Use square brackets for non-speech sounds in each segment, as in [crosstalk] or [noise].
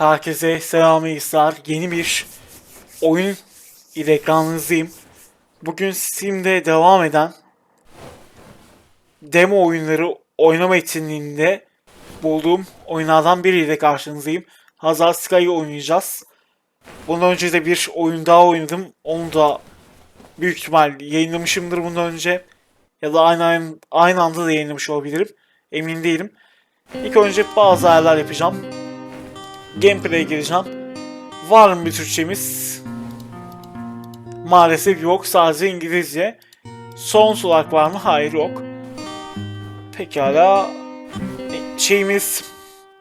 Herkese selam İsar. Yeni bir oyun ile ekranınızdayım. Bugün Steam'de devam eden demo oyunları oynama etkinliğinde bulduğum oyunlardan biriyle karşınızdayım. Hazard Sky'ı oynayacağız. Bundan önce de bir oyun daha oynadım. Onu da büyük ihtimal yayınlamışımdır bundan önce. Ya da aynı, aynı anda da yayınlamış olabilirim. Emin değilim. İlk önce bazı ayarlar yapacağım. Gameplay'e gireceğim. Var mı bir Türkçemiz? Maalesef yok. Sadece İngilizce. Son solak var mı? Hayır yok. Pekala. Şeyimiz,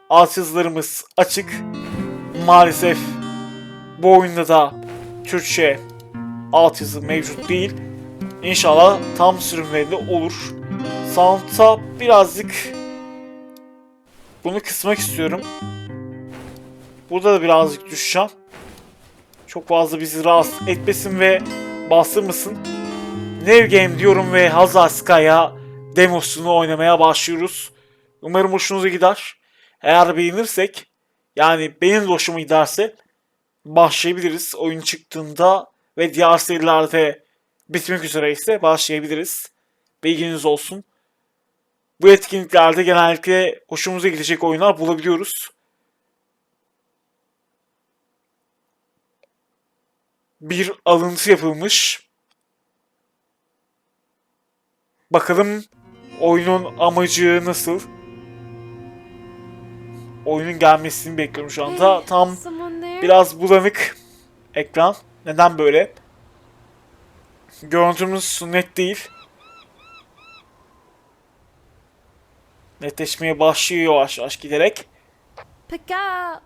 alt yazılarımız açık. Maalesef bu oyunda da Türkçe alt yazı mevcut değil. İnşallah tam sürümlerinde olur. Sound'a birazcık bunu kısmak istiyorum. Burada da birazcık düşeceğim. Çok fazla bizi rahatsız etmesin ve bastırmasın. New Game diyorum ve Hazard Sky'a demosunu oynamaya başlıyoruz. Umarım hoşunuza gider. Eğer beğenirsek, yani benim de hoşuma giderse başlayabiliriz. Oyun çıktığında ve diğer serilerde bitmek üzere ise başlayabiliriz. Bilginiz olsun. Bu etkinliklerde genellikle hoşumuza gidecek oyunlar bulabiliyoruz. Bir alıntı yapılmış. Bakalım oyunun amacı nasıl? Oyunun gelmesini bekliyorum şu anda. Tam biraz bulanık ekran. Neden böyle? Görüntümüz net değil. Netleşmeye başlıyor yavaş yavaş giderek. Pick up.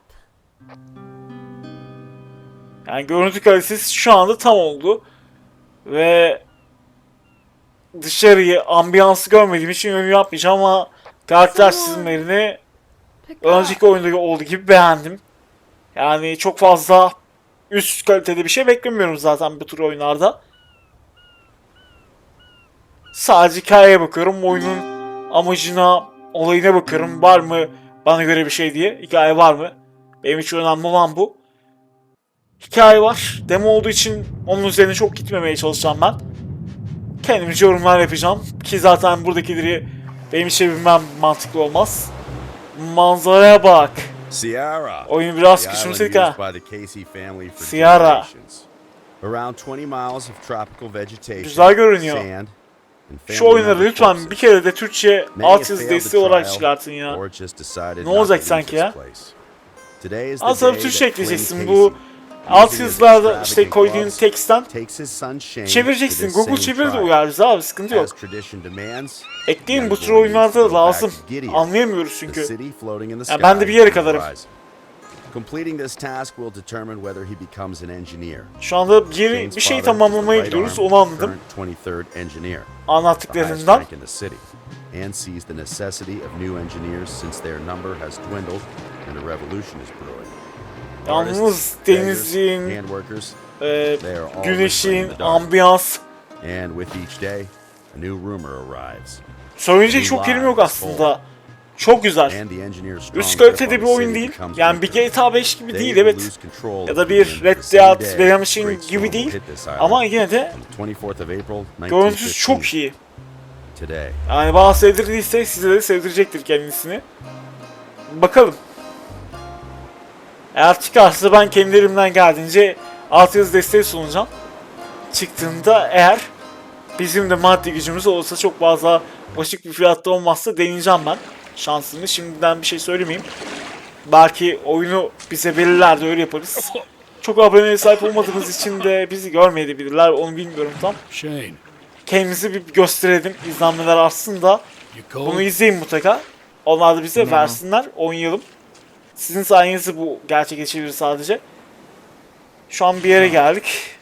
Yani görüntü kalitesi şu anda tam oldu. Ve dışarıyı, ambiyansı görmediğim için yorum yapmayacağım ama karakter çizimlerini önceki oyunda olduğu gibi beğendim. Yani çok fazla üst kalitede bir şey beklemiyorum zaten bu tür oyunlarda. Sadece hikayeye bakıyorum. Oyunun amacına, olayına bakıyorum. Var mı bana göre bir şey diye. Hikaye var mı? Benim için önemli olan bu. Hikaye var. Demo olduğu için onun üzerine çok gitmemeye çalışacağım ben. Kendimce yorumlar yapacağım. Ki zaten buradakileri benim için bilmem mantıklı olmaz. Manzaraya bak. Sierra. Oyunu biraz küçümsedik ha. Sierra. Around 20 miles of tropical vegetation. Güzel görünüyor. sand, and Şu oyunları lütfen bir kere de Türkçe Many alt have yazı failed the desteği olarak çıkartın ya. Ne olacak sanki ya? day Türkçe ekleyeceksin. Bu alt yazılarda işte koyduğun teksten çevireceksin. Google çevir de trial. uyar bize abi sıkıntı yok. Ekleyin bu tür oyunlarda lazım. Anlayamıyoruz çünkü. city floating in the Ya ben de bir yere kadarım. Completing this task will determine whether he becomes an engineer. Şu anda bir, bir şey tamamlamaya gidiyoruz. Onu anladım. current 23rd engineer, the highest Anlattıklarından. and sees the necessity of new engineers since their number has dwindled and a revolution is brewing. Yalnız denizin, e, güneşin, ambiyans. And with each day, a new rumor arrives. Söyleyecek çok kelime yok aslında. Çok güzel. Üst kalitede bir oyun değil. Yani bir. GTA 5 gibi değil evet. Ya da bir Red Dead Redemption gibi değil. Ama yine de on the 24th of April, görüntüsü çok 1915. iyi. Yani bana sevdirdiyse size de sevdirecektir kendisini. Bakalım. Eğer çıkarsa ben kendi elimden geldiğince altyazı desteği sunacağım. Çıktığında eğer bizim de maddi gücümüz olursa çok fazla başık bir fiyatta olmazsa deneyeceğim ben şansını. Şimdiden bir şey söylemeyeyim. Belki oyunu bize verirler de öyle yaparız. Çok aboneye sahip olmadığımız için de bizi görmeyebilirler. Onu bilmiyorum tam. Shane, Kendimizi bir gösterelim. izlenmeler artsın da bunu izleyin mutlaka. Onlar da bize versinler, oynayalım. Sizin sayenizde bu gerçekleşebilir sadece. Şu an bir yere geldik.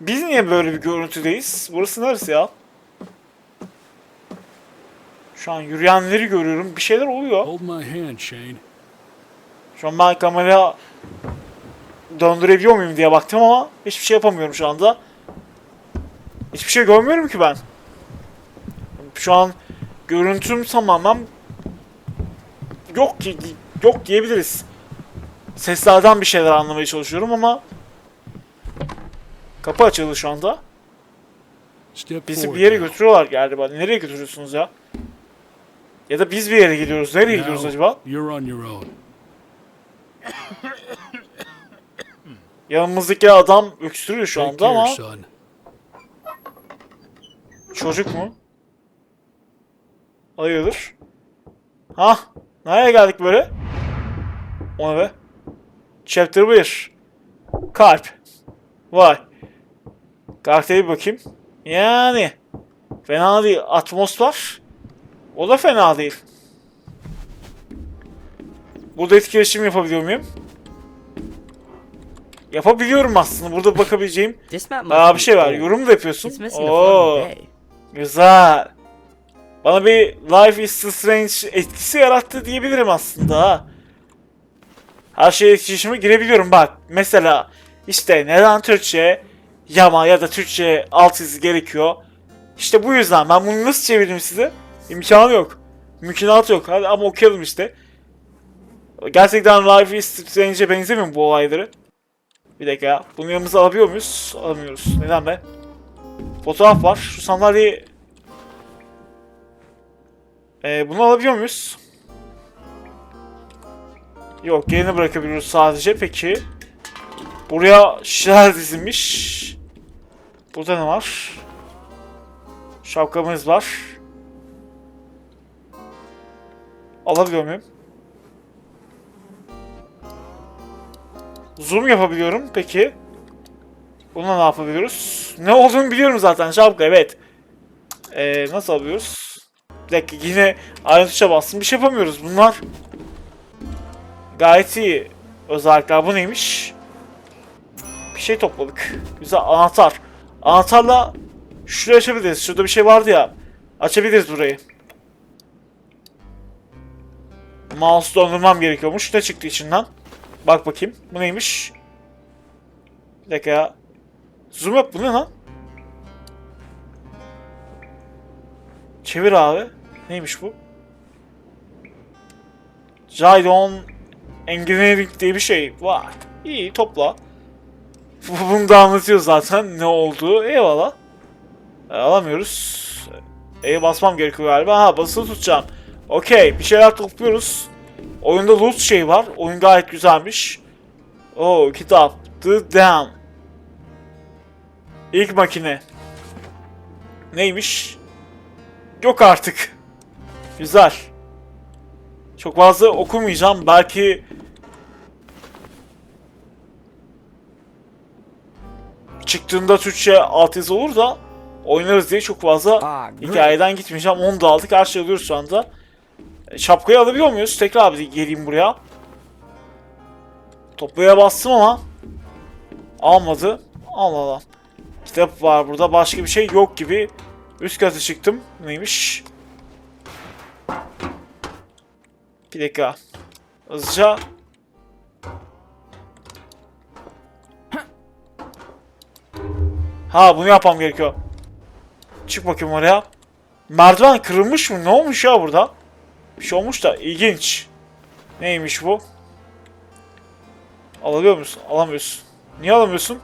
Biz niye böyle bir görüntüdeyiz? Burası neresi ya? Şu an yürüyenleri görüyorum. Bir şeyler oluyor. Şu an ben kamera döndürebiliyor muyum diye baktım ama hiçbir şey yapamıyorum şu anda. Hiçbir şey görmüyorum ki ben. Şu an görüntüm tamamen yok ki yok diyebiliriz. Seslerden bir şeyler anlamaya çalışıyorum ama kapı açıldı şu anda. Bizi bir yere götürüyorlar galiba. Nereye götürüyorsunuz ya? Ya da biz bir yere gidiyoruz. Nereye gidiyoruz acaba? [coughs] Yanımızdaki adam öksürüyor şu anda ama çocuk mu? Hayırdır? Hah, nereye geldik böyle? O ne be? Chapter 1. Kalp. Vay. Karakteri bir bakayım. Yani. Fena değil. Atmosfer. O da fena değil. Burada etkileşim yapabiliyor muyum? Yapabiliyorum aslında. Burada bakabileceğim Aa bir şey var. Yorum da yapıyorsun. Oo, güzel. Bana bir Life is Strange etkisi yarattı diyebilirim aslında. ha. Her şeye etkileşime girebiliyorum bak. Mesela işte neden Türkçe yama ya da Türkçe alt yazı gerekiyor. İşte bu yüzden ben bunu nasıl çevireyim size? İmkanı yok. Mümkünatı yok. Hadi ama okuyalım işte. Gerçekten Life is Strange'e benzemiyor mu bu olayları? Bir dakika ya. Bunu yanımıza alabiliyor muyuz? Alamıyoruz. Neden be? Fotoğraf var. Şu sandalyeyi... Ee, bunu alabiliyor muyuz? Yok yerini bırakabiliyoruz sadece. Peki. Buraya şişeler dizilmiş. Burada ne var? Şapkamız var. Alabiliyor muyum? Zoom yapabiliyorum. Peki. Buna ne yapabiliyoruz? Ne olduğunu biliyorum zaten. Şapka evet. Ee, nasıl alıyoruz? Bir dakika yine aynı tuşa bastım. Bir şey yapamıyoruz. Bunlar gayet iyi özellikler. Bu neymiş? Bir şey topladık. Güzel anahtar. Anahtarla şurayı açabiliriz. Şurada bir şey vardı ya. Açabiliriz burayı. Mouse döndürmem gerekiyormuş. Ne çıktı içinden? Bak bakayım. Bu neymiş? Bir dakika. Zoom yap. Bu ne lan? Çevir abi. Neymiş bu? Jydon Engineering diye bir şey. Vay. İyi topla. Bunu da anlatıyor zaten ne olduğu. Eyvallah. E, alamıyoruz. E'ye basmam gerekiyor galiba. Ha basılı tutacağım. Okey bir şeyler topluyoruz. Oyunda loot şey var. Oyun gayet güzelmiş. Oo kitap. The Dam. İlk makine. Neymiş? Yok artık. Güzel. Çok fazla okumayacağım. Belki çıktığında Türkçe altyazı olur da oynarız diye çok fazla hikayeden gitmeyeceğim. Onu da aldık. Her şey alıyoruz şu anda. E, Şapkayı alabiliyor muyuz? Tekrar bir geleyim buraya. Topluya bastım ama almadı. Allah Allah. Kitap var burada. Başka bir şey yok gibi. Üst kata çıktım. Neymiş? Bir dakika. Hızlıca. Ha bunu yapmam gerekiyor. Çık bakayım oraya. Merdiven kırılmış mı? Ne olmuş ya burada? Bir şey olmuş da ilginç. Neymiş bu? Alabiliyor musun? Alamıyorsun. Niye alamıyorsun?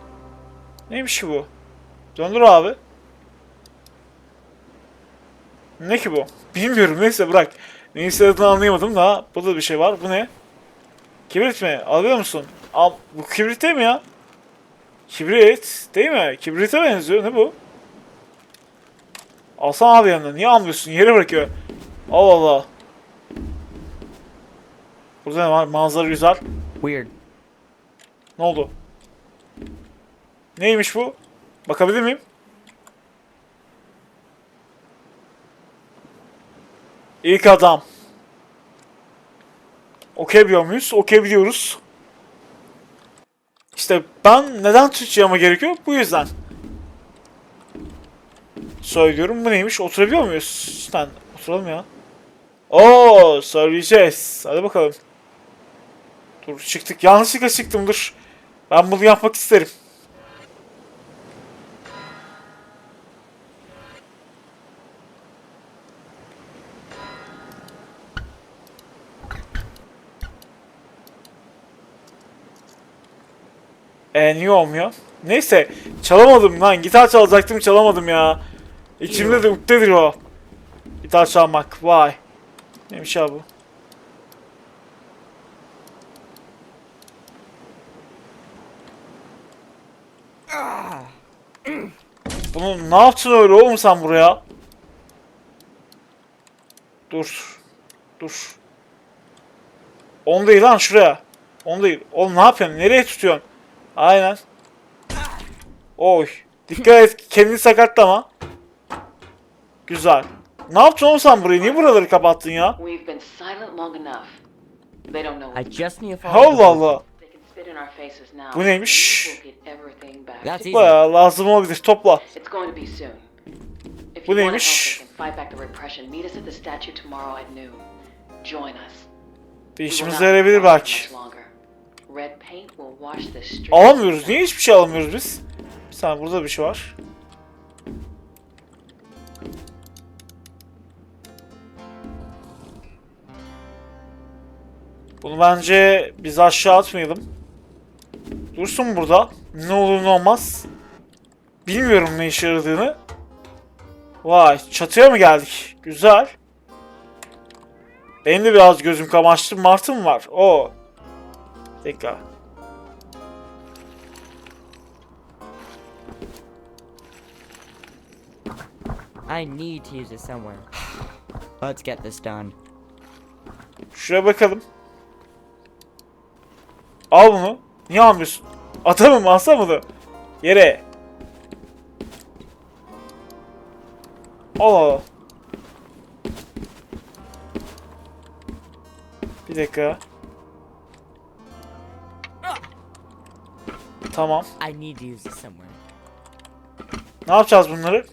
Neymiş ki bu? Döndür abi. Ne ki bu? Bilmiyorum neyse bırak. Neyin istediğini anlayamadım da burada bir şey var. Bu ne? Kibrit mi? Alıyor musun? Al. Bu kibrit değil mi ya? Kibrit değil mi? Kibrite benziyor. Ne bu? Alsana abi yanına. Niye almıyorsun? Yere bırakıyor. Allah Allah. Burada ne var? Manzara güzel. Weird. Ne oldu? Neymiş bu? Bakabilir miyim? İlk adam. Okuyabiliyor muyuz? Okuyabiliyoruz. İşte ben neden Türkçe ama gerekiyor? Bu yüzden. Söylüyorum. Bu neymiş? Oturabiliyor muyuz? Cidden oturalım ya. Oo, söyleyeceğiz. Hadi bakalım. Dur çıktık. Yanlışlıkla çıktım dur. Ben bunu yapmak isterim. E niye olmuyor? Neyse çalamadım lan. Gitar çalacaktım çalamadım ya. İçimde de ukdedir o. Gitar çalmak. Vay. Neymiş abi bu? Bunu ne yaptın öyle oğlum sen buraya? Dur. Dur. On değil lan şuraya. On değil. Oğlum ne yapıyorsun? Nereye tutuyorsun? Aynen. Oy. Dikkat et. Kendini sakatlama. Güzel. Ne yaptın oğlum sen burayı? Niye buraları kapattın ya? Allah. Allah. Bu neymiş? Bayağı lazım olabilir. Topla. Bu neymiş? Bir işimize yarayabilir belki. Alamıyoruz. Niye hiçbir şey alamıyoruz biz? Bir saniye burada bir şey var. Bunu bence biz aşağı atmayalım. Dursun burada. Ne olur ne olmaz. Bilmiyorum ne işe yaradığını. Vay çatıya mı geldik? Güzel. Benim de biraz gözüm kamaştı. Martı var? O. Tekrar. I need to use it somewhere. [sighs] Let's get this done. Şuraya bakalım. Al bunu. Niye almıyorsun? Atamım alsam bunu. Yere. Al al. Bir dakika. Tamam. I need to use it somewhere. Ne yapacağız bunları?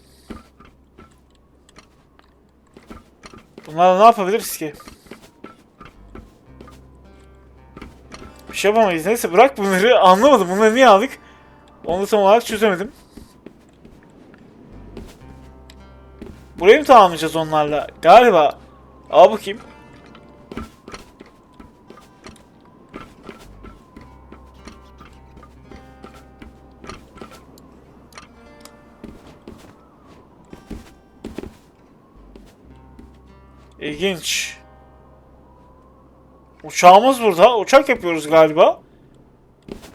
Bunlarla ne yapabiliriz ki? Bir şey yapamayız. Neyse bırak bunları. [laughs] Anlamadım. Bunları niye aldık? Onu tam olarak çözemedim. Burayı mı tamamlayacağız onlarla? Galiba. Al bakayım. İlginç. Uçağımız burada. Uçak yapıyoruz galiba.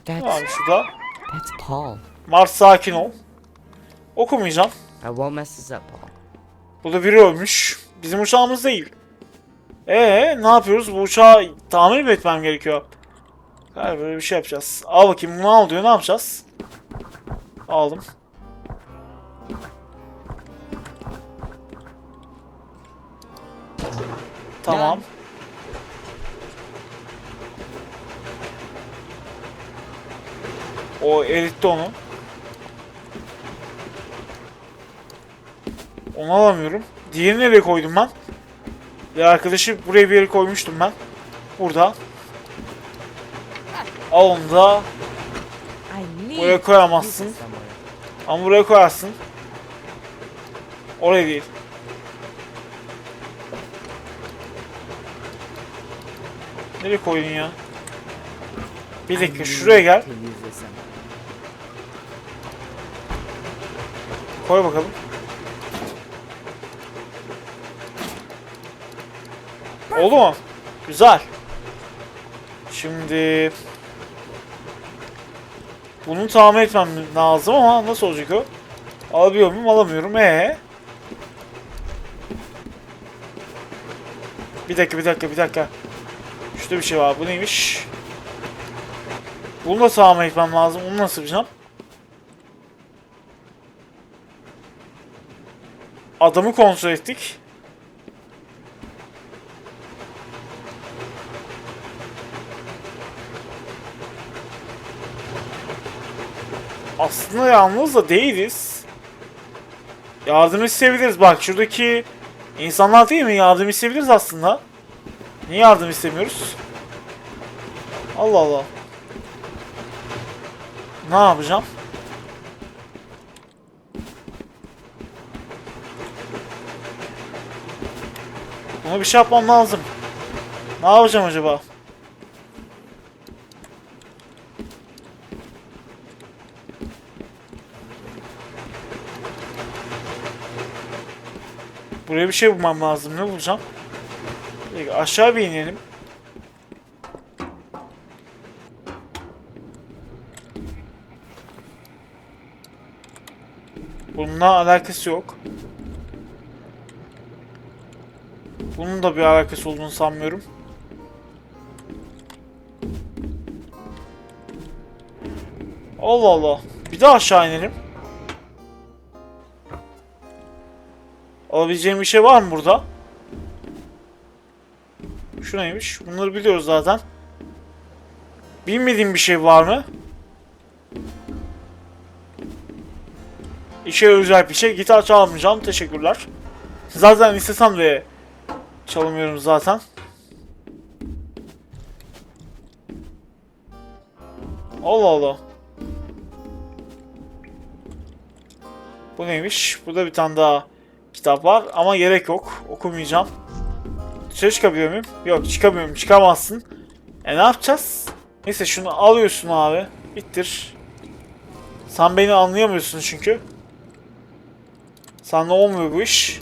That's şurada. that's Paul. Mars sakin ol. Okumayacağım. I won't mess this up, Paul. Burada biri ölmüş. Bizim uçağımız değil. Ee, ne yapıyoruz? Bu uçağı tamir mi etmem gerekiyor? Galiba böyle bir şey yapacağız. Al bakayım ne oluyor? Ne yapacağız? Aldım. Tamam. Done. O eritti onu. Onu alamıyorum. Diğerini nereye koydum ben? Bir arkadaşı buraya bir yere koymuştum ben. Burada. Al onu da. Buraya koyamazsın. Ama buraya koyarsın. Oraya değil. Nereye koydun ya? Bir dakika şuraya gel. Koy bakalım. Oldu mu? Güzel. Şimdi bunu tamir etmem lazım ama nasıl olacak o? Alabiliyor muyum? Alamıyorum. Ee. Bir dakika, bir dakika, bir dakika. Şurada bir şey var. Bu neymiş? Bunu da tamir etmem lazım. Onu nasıl yapacağım? Adamı kontrol ettik. Aslında yalnız da değiliz. Yardım isteyebiliriz. Bak şuradaki insanlar değil mi? Yardım isteyebiliriz aslında. Niye yardım istemiyoruz? Allah Allah. Ne yapacağım? Buna bir şey yapmam lazım. Ne yapacağım acaba? Buraya bir şey bulmam lazım. Ne bulacağım? Dakika, aşağı bir inelim. Bununla alakası yok. Bunun da bir alakası olduğunu sanmıyorum. Allah Allah. Bir daha aşağı inelim. Alabileceğim bir şey var mı burada? Şu neymiş? Bunları biliyoruz zaten. Bilmediğim bir şey var mı? İşe özel bir şey. Gitar çalmayacağım. Teşekkürler. Zaten istesem de çalamıyorum zaten. Allah Allah. Bu neymiş? Burada bir tane daha kitap var ama gerek yok. Okumayacağım. Dışarı çıkabiliyor muyum? Yok çıkamıyorum. Çıkamazsın. E ne yapacağız? Neyse şunu alıyorsun abi. Bittir. Sen beni anlayamıyorsun çünkü. Senle olmuyor bu iş.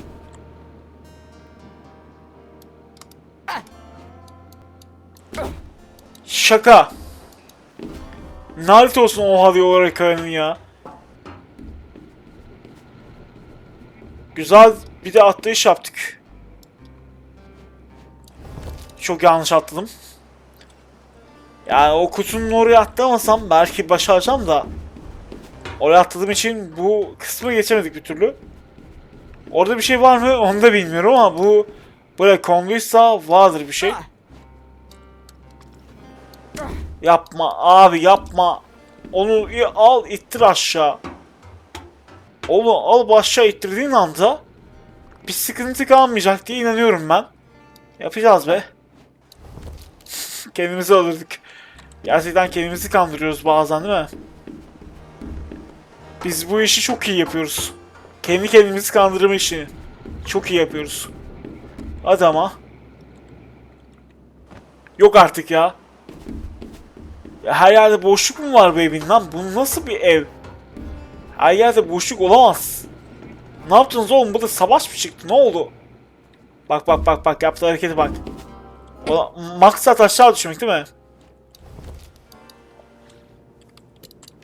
Şaka. Nalet olsun o hadi olarak kayanın ya. Güzel bir de atlayış yaptık. Çok yanlış atladım. Yani o kutunun oraya atlamasam belki başaracağım da. Oraya atladığım için bu kısmı geçemedik bir türlü. Orada bir şey var mı [laughs] onu da bilmiyorum ama bu böyle konluysa vardır bir şey. Yapma abi yapma. Onu al ittir aşağı. Onu al aşağı ittirdiğin anda bir sıkıntı kalmayacak diye inanıyorum ben. Yapacağız be. [laughs] kendimizi alırdık. Gerçekten kendimizi kandırıyoruz bazen değil mi? Biz bu işi çok iyi yapıyoruz. Kendi kendimizi kandırma işini. Çok iyi yapıyoruz. Hadi ama. Yok artık ya. ya her yerde boşluk mu var evin lan? Bu nasıl bir ev? Her yerde boşluk olamaz. Ne yaptınız oğlum? Burada savaş mı çıktı? Ne oldu? Bak bak bak bak yaptığı hareketi bak. O, maksat aşağı düşmek değil mi?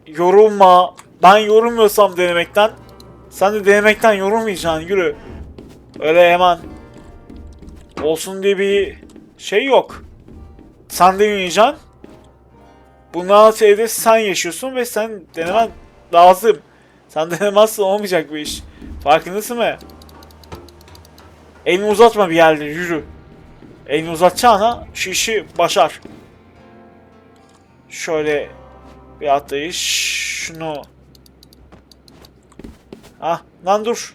Yorulma. Ben yorulmuyorsam denemekten sen de denemekten yorulmayacaksın yürü. Öyle hemen olsun diye bir şey yok. Sen deneyeceksin. Bundan şeyde sen yaşıyorsun ve sen denemen lazım. Sen [laughs] denemezsen olmayacak bu iş. Farkındasın mı? Elini uzatma bir yerde yürü. Elini uzatacağına şu işi başar. Şöyle bir atlayış. Şunu. Ah lan dur.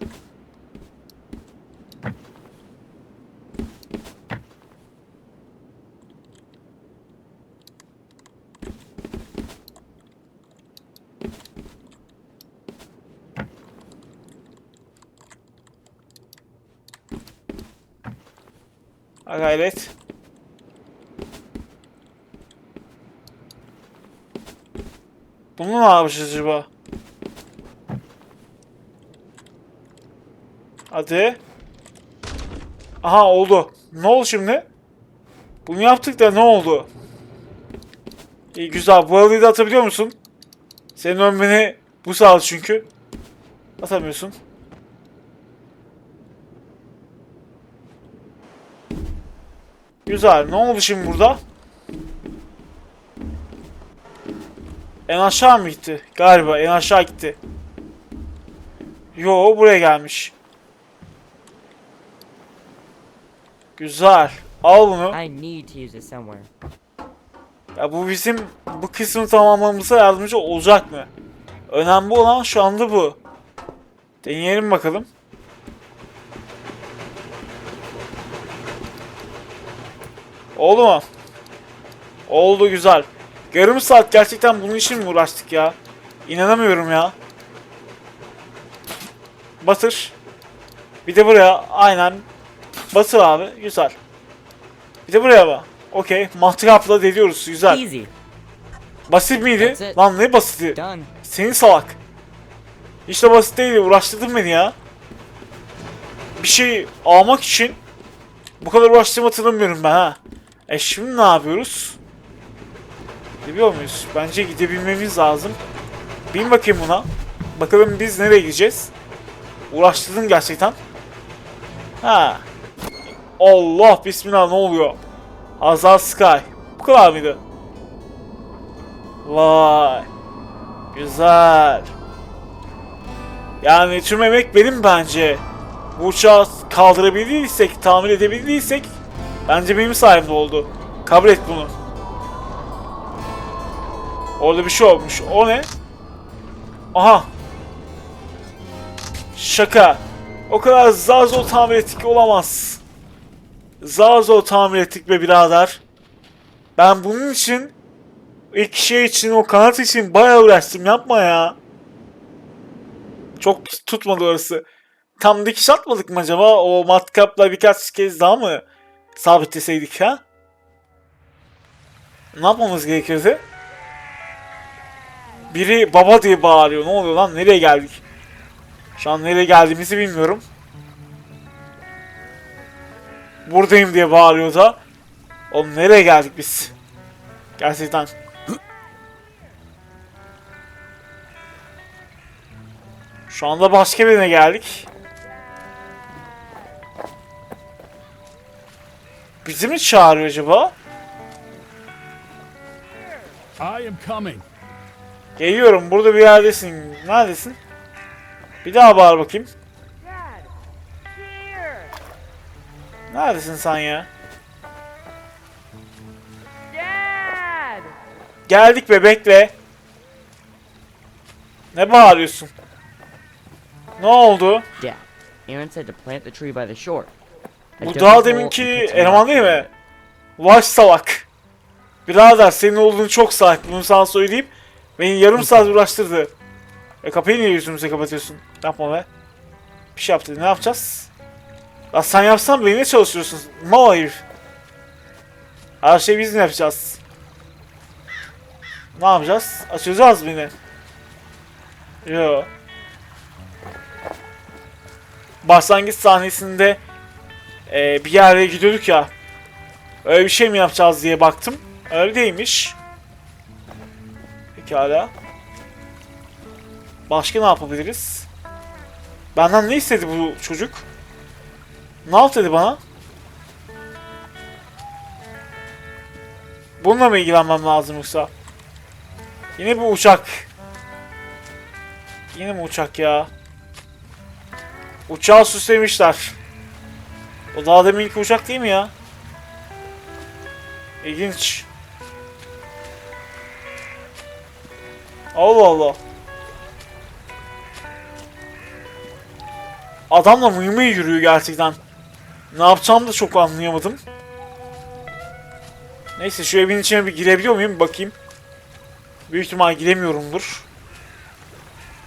Ha gayret. Bunu ne yapacağız acaba? Hadi. Aha oldu. Ne oldu şimdi? Bunu yaptık da ne oldu? İyi güzel. Bu arayı da atabiliyor musun? Senin ölmeni bu sağladı çünkü. Atamıyorsun. Güzel. Ne oldu şimdi burada? En aşağı mı gitti? Galiba en aşağı gitti. Yo buraya gelmiş. Güzel. Al bunu. I need to use it somewhere. Ya bu bizim bu kısmı tamamlamamıza yardımcı olacak mı? Önemli olan şu anda bu. Deneyelim bakalım. Oldu mu? Oldu güzel. Yarım saat gerçekten bunun için mi uğraştık ya? İnanamıyorum ya. Batır. Bir de buraya aynen. Batır abi güzel. Bir de buraya bak. Okey. Matkapla deliyoruz. Güzel. Easy. Basit miydi? Lan ne basiti? bir şey almak için bu kadar uğraştığımı hatırlamıyorum ben ha. E şimdi ne yapıyoruz? Gidiyor muyuz? Bence gidebilmemiz lazım. Bin bakayım buna. Bakalım biz nereye gideceğiz? Uğraştırdım gerçekten. Ha. Allah bismillah ne oluyor? Hazal Sky. Bu kadar mıydı? Vay. Güzel. Yani tüm emek benim bence. Bu uçağı kaldırabildiysek, tamir edebildiysek bence benim sayemde oldu. Kabul et bunu. Orada bir şey olmuş. O ne? Aha. Şaka. O kadar zar zor tamir ettik olamaz. Zar zor tamir ettik be birader. Ben bunun için ilk şey için o kanat için bayağı uğraştım yapma ya. Çok tutmadı orası. Tam dikiş atmadık mı acaba? O matkapla birkaç kez daha mı sabitleseydik ha? Ne yapmamız gerekirdi? Biri baba diye bağırıyor. Ne oluyor lan? Nereye geldik? Şu an nereye geldiğimizi bilmiyorum. Buradayım diye bağırıyor da. Oğlum nereye geldik biz? Gerçekten. Şu anda başka birine geldik. Bizi mi çağırıyor acaba? I am coming. Geliyorum burada bir yerdesin. Neredesin? Bir daha bağır bakayım. Neredesin sen ya? Geldik be bekle. Ne bağırıyorsun? Ne oldu? Dad, Aaron said to plant the tree by the shore. Bu daha deminki eleman değil mi? Vay salak. Birader senin olduğunu çok sahip. Bunu sana söyleyeyim. Beni yarım saat uğraştırdı. E kapıyı niye yüzümüze kapatıyorsun? Yapma be. Bir şey yaptı. Ne yapacağız? Ya sen yapsan beni ne çalışıyorsun? Mal herif. Her şeyi biz mi yapacağız? Ne yapacağız? Açacağız beni. Yo. Başlangıç sahnesinde e, bir yere gidiyorduk ya. Öyle bir şey mi yapacağız diye baktım. Öyle değilmiş. Pekala. Başka ne yapabiliriz? Benden ne istedi bu çocuk? Ne yap dedi bana? Bununla mı ilgilenmem lazım yoksa? Yine bu uçak. Yine mi uçak ya? Uçağı süslemişler. O daha deminki uçak değil mi ya? İlginç. Allah Allah. Adamla mıy mıy yürüyor gerçekten. Ne yapacağımı da çok anlayamadım. Neyse şu evin içine bir girebiliyor muyum bakayım. Büyük ihtimal giremiyorumdur.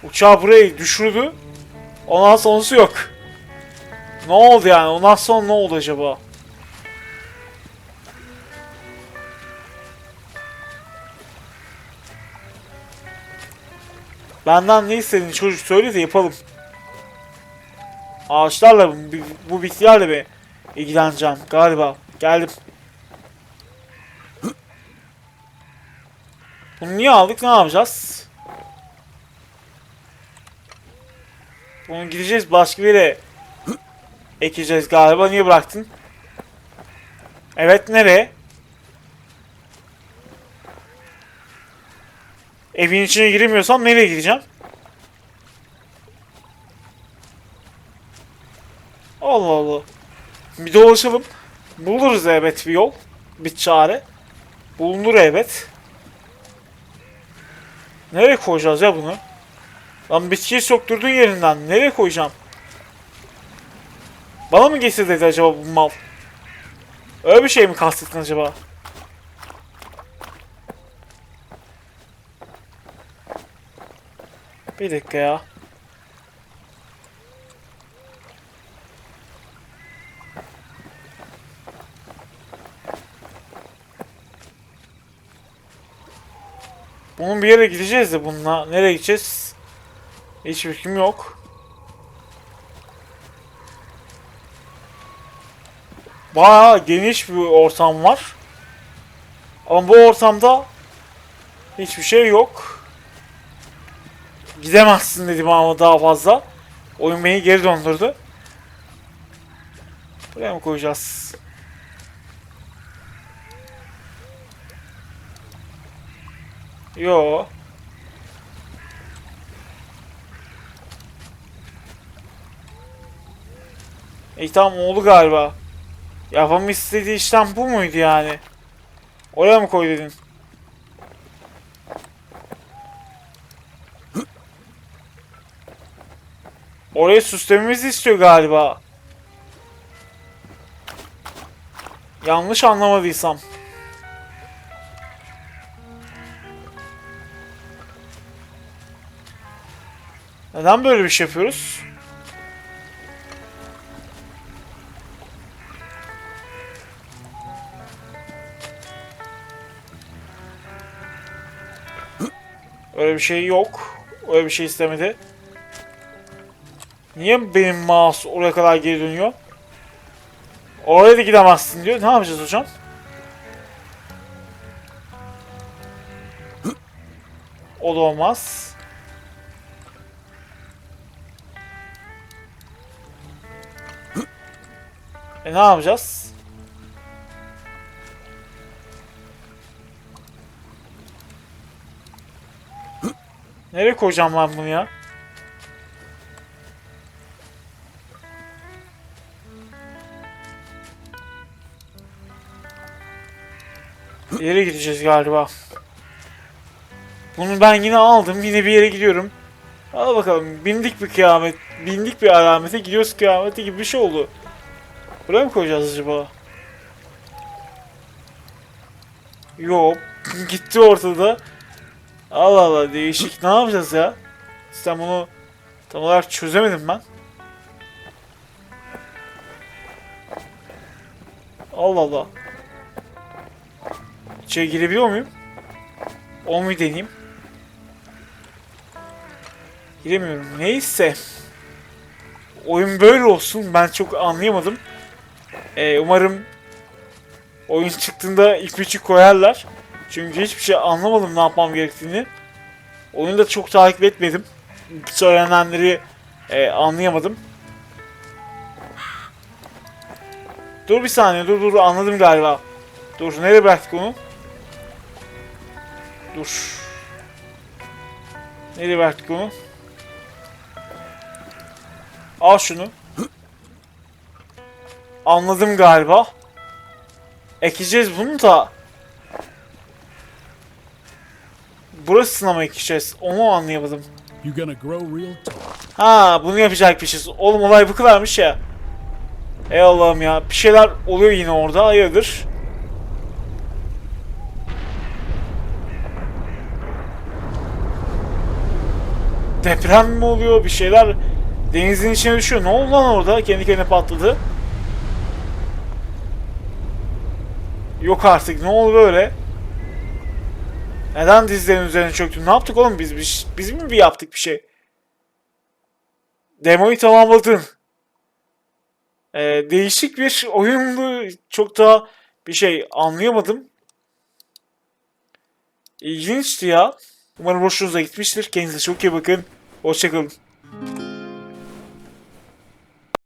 Uçağı buraya düşürdü. Ondan sonrası yok. Ne oldu yani? Ondan sonra ne oldu acaba? Benden ne istediğini çocuk söyle de yapalım. Ağaçlarla bu, bitkilerle be ilgileneceğim galiba. Geldim. Bunu niye aldık? Ne yapacağız? Bunu gideceğiz başka bir yere ekeceğiz galiba. Niye bıraktın? Evet nereye? Evin içine giremiyorsam nereye gideceğim? Allah Allah. Bir dolaşalım. Buluruz evet bir yol. Bir çare. Bulunur evet. Nereye koyacağız ya bunu? Lan bitkiyi sokturdun yerinden. Nereye koyacağım? Bana mı dedi acaba bu mal? Öyle bir şey mi kastettin acaba? Bir dakika ya. Bunun bir yere gideceğiz de bununla. Nereye gideceğiz? Hiç fikrim yok. Bayağı geniş bir ortam var. Ama bu ortamda hiçbir şey yok. Gidemezsin dedim ama daha fazla. Oyun beni geri döndürdü. Buraya mı koyacağız? Yo. İyi tamam oldu galiba. Yapmamı istediği işlem bu muydu yani? Oraya mı koy dedin? Oraya süslememizi istiyor galiba. Yanlış anlamadıysam. Neden böyle bir şey yapıyoruz? Öyle bir şey yok. Öyle bir şey istemedi. Niye benim mouse oraya kadar geri dönüyor? Oraya da gidemezsin diyor. Ne yapacağız hocam? O da olmaz. E ne yapacağız? Nereye koyacağım ben bunu ya? Yere gideceğiz galiba. Bunu ben yine aldım. Yine bir yere gidiyorum. Al bakalım. Bindik bir kıyamet. Bindik bir alamete. Gidiyoruz kıyamete gibi bir şey oldu. Buraya mı koyacağız acaba? Yok. [laughs] Gitti ortada. Allah Allah değişik. Ne yapacağız ya? Sen bunu tam olarak çözemedim ben. Allah Allah. İçeri girebiliyor muyum? O mu deneyeyim? Giremiyorum. Neyse. Oyun böyle olsun. Ben çok anlayamadım. Ee, umarım oyun çıktığında üçü koyarlar. Çünkü hiçbir şey anlamadım ne yapmam gerektiğini. Oyunu da çok takip etmedim. Söylenenleri e, anlayamadım. Dur bir saniye dur dur anladım galiba. Dur nereye bıraktık onu? Dur. Nereye bıraktık onu? Al şunu. Anladım galiba. Ekeceğiz bunu da. Burası sınama ekeceğiz. Onu anlayamadım. Ha bunu yapacakmışız. Oğlum olay bu kadarmış ya. Ey Allah'ım ya. Bir şeyler oluyor yine orada. Hayırdır? Deprem mi oluyor? Bir şeyler denizin içine düşüyor. Ne oldu lan orada? Kendi kendine patladı. Yok artık. Ne oldu böyle? Neden dizlerin üzerine çöktü? Ne yaptık oğlum biz? Biz, biz mi bir yaptık bir şey? Demoyu tamamladın. Ee, değişik bir oyundu. Çok da bir şey anlayamadım. İlginçti ya. Umarım hoşunuza gitmiştir. Kendinize çok iyi bakın. Hoşçakalın.